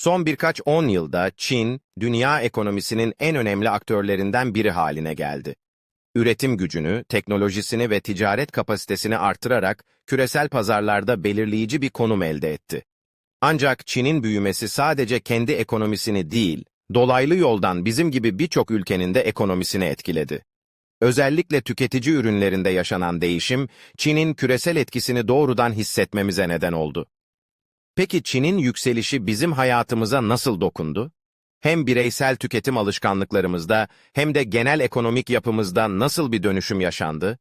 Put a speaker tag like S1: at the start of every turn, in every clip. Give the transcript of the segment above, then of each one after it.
S1: Son birkaç on yılda Çin, dünya ekonomisinin en önemli aktörlerinden biri haline geldi. Üretim gücünü, teknolojisini ve ticaret kapasitesini artırarak küresel pazarlarda belirleyici bir konum elde etti. Ancak Çin'in büyümesi sadece kendi ekonomisini değil, dolaylı yoldan bizim gibi birçok ülkenin de ekonomisini etkiledi. Özellikle tüketici ürünlerinde yaşanan değişim, Çin'in küresel etkisini doğrudan hissetmemize neden oldu. Peki Çin'in yükselişi bizim hayatımıza nasıl dokundu? Hem bireysel tüketim alışkanlıklarımızda hem de genel ekonomik yapımızda nasıl bir dönüşüm yaşandı?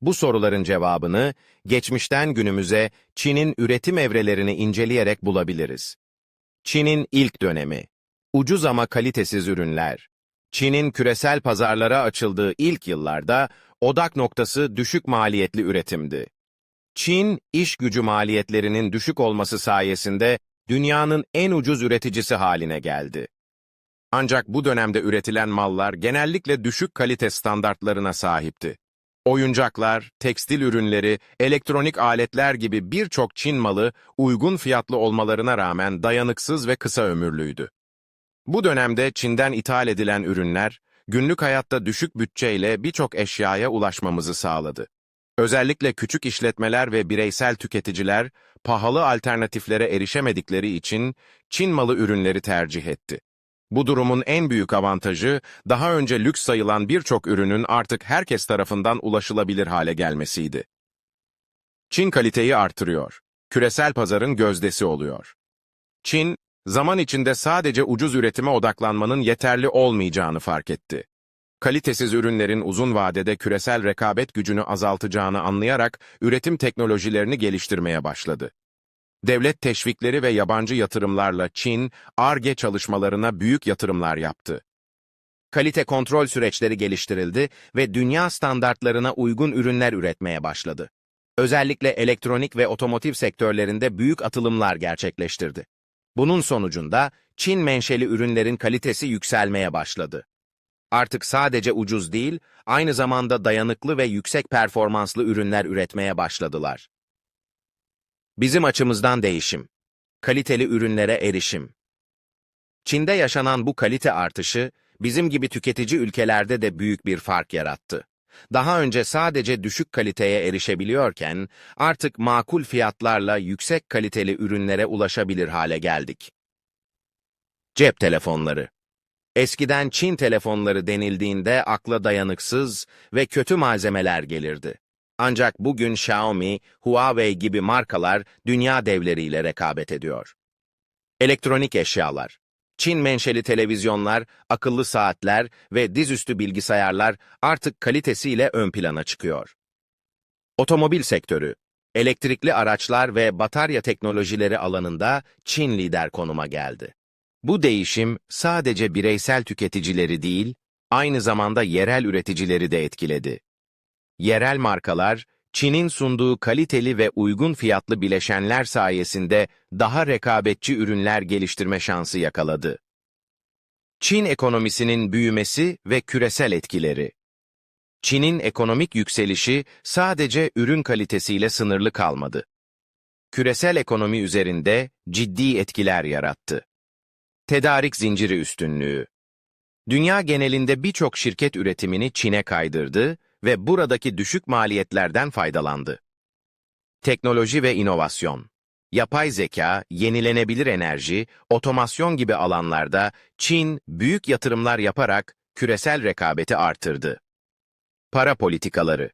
S1: Bu soruların cevabını geçmişten günümüze Çin'in üretim evrelerini inceleyerek bulabiliriz. Çin'in ilk dönemi Ucuz ama kalitesiz ürünler Çin'in küresel pazarlara açıldığı ilk yıllarda odak noktası düşük maliyetli üretimdi. Çin, iş gücü maliyetlerinin düşük olması sayesinde dünyanın en ucuz üreticisi haline geldi. Ancak bu dönemde üretilen mallar genellikle düşük kalite standartlarına sahipti. Oyuncaklar, tekstil ürünleri, elektronik aletler gibi birçok Çin malı uygun fiyatlı olmalarına rağmen dayanıksız ve kısa ömürlüydü. Bu dönemde Çin'den ithal edilen ürünler, günlük hayatta düşük bütçeyle birçok eşyaya ulaşmamızı sağladı. Özellikle küçük işletmeler ve bireysel tüketiciler, pahalı alternatiflere erişemedikleri için Çin malı ürünleri tercih etti. Bu durumun en büyük avantajı, daha önce lüks sayılan birçok ürünün artık herkes tarafından ulaşılabilir hale gelmesiydi. Çin kaliteyi artırıyor. Küresel pazarın gözdesi oluyor. Çin, zaman içinde sadece ucuz üretime odaklanmanın yeterli olmayacağını fark etti. Kalitesiz ürünlerin uzun vadede küresel rekabet gücünü azaltacağını anlayarak üretim teknolojilerini geliştirmeye başladı. Devlet teşvikleri ve yabancı yatırımlarla Çin, ARGE çalışmalarına büyük yatırımlar yaptı. Kalite kontrol süreçleri geliştirildi ve dünya standartlarına uygun ürünler üretmeye başladı. Özellikle elektronik ve otomotiv sektörlerinde büyük atılımlar gerçekleştirdi. Bunun sonucunda Çin menşeli ürünlerin kalitesi yükselmeye başladı. Artık sadece ucuz değil, aynı zamanda dayanıklı ve yüksek performanslı ürünler üretmeye başladılar. Bizim açımızdan değişim. Kaliteli ürünlere erişim. Çin'de yaşanan bu kalite artışı, bizim gibi tüketici ülkelerde de büyük bir fark yarattı. Daha önce sadece düşük kaliteye erişebiliyorken, artık makul fiyatlarla yüksek kaliteli ürünlere ulaşabilir hale geldik. Cep telefonları Eskiden Çin telefonları denildiğinde akla dayanıksız ve kötü malzemeler gelirdi. Ancak bugün Xiaomi, Huawei gibi markalar dünya devleriyle rekabet ediyor. Elektronik eşyalar Çin menşeli televizyonlar, akıllı saatler ve dizüstü bilgisayarlar artık kalitesiyle ön plana çıkıyor. Otomobil sektörü Elektrikli araçlar ve batarya teknolojileri alanında Çin lider konuma geldi. Bu değişim sadece bireysel tüketicileri değil, aynı zamanda yerel üreticileri de etkiledi. Yerel markalar, Çin'in sunduğu kaliteli ve uygun fiyatlı bileşenler sayesinde daha rekabetçi ürünler geliştirme şansı yakaladı. Çin ekonomisinin büyümesi ve küresel etkileri Çin'in ekonomik yükselişi sadece ürün kalitesiyle sınırlı kalmadı. Küresel ekonomi üzerinde ciddi etkiler yarattı. Tedarik zinciri üstünlüğü. Dünya genelinde birçok şirket üretimini Çin'e kaydırdı ve buradaki düşük maliyetlerden faydalandı. Teknoloji ve inovasyon. Yapay zeka, yenilenebilir enerji, otomasyon gibi alanlarda Çin büyük yatırımlar yaparak küresel rekabeti artırdı. Para politikaları.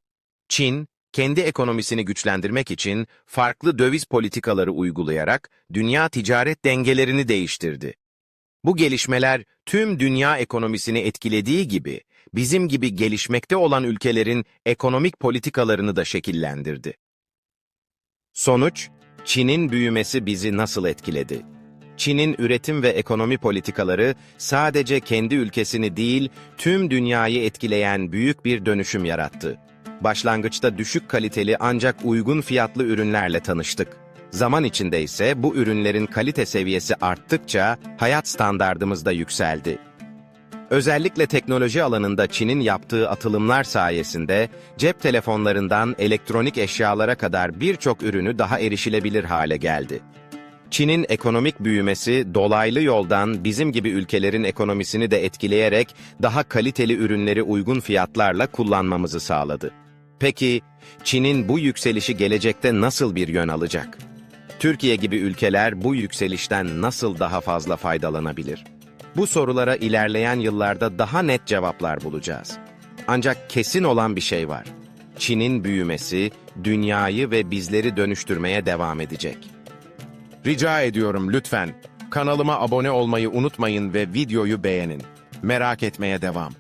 S1: Çin, kendi ekonomisini güçlendirmek için farklı döviz politikaları uygulayarak dünya ticaret dengelerini değiştirdi. Bu gelişmeler tüm dünya ekonomisini etkilediği gibi bizim gibi gelişmekte olan ülkelerin ekonomik politikalarını da şekillendirdi. Sonuç, Çin'in büyümesi bizi nasıl etkiledi? Çin'in üretim ve ekonomi politikaları sadece kendi ülkesini değil, tüm dünyayı etkileyen büyük bir dönüşüm yarattı. Başlangıçta düşük kaliteli ancak uygun fiyatlı ürünlerle tanıştık. Zaman içinde ise bu ürünlerin kalite seviyesi arttıkça hayat standardımız da yükseldi. Özellikle teknoloji alanında Çin'in yaptığı atılımlar sayesinde cep telefonlarından elektronik eşyalara kadar birçok ürünü daha erişilebilir hale geldi. Çin'in ekonomik büyümesi dolaylı yoldan bizim gibi ülkelerin ekonomisini de etkileyerek daha kaliteli ürünleri uygun fiyatlarla kullanmamızı sağladı. Peki Çin'in bu yükselişi gelecekte nasıl bir yön alacak? Türkiye gibi ülkeler bu yükselişten nasıl daha fazla faydalanabilir? Bu sorulara ilerleyen yıllarda daha net cevaplar bulacağız. Ancak kesin olan bir şey var. Çin'in büyümesi dünyayı ve bizleri dönüştürmeye devam edecek.
S2: Rica ediyorum lütfen. Kanalıma abone olmayı unutmayın ve videoyu beğenin. Merak etmeye devam.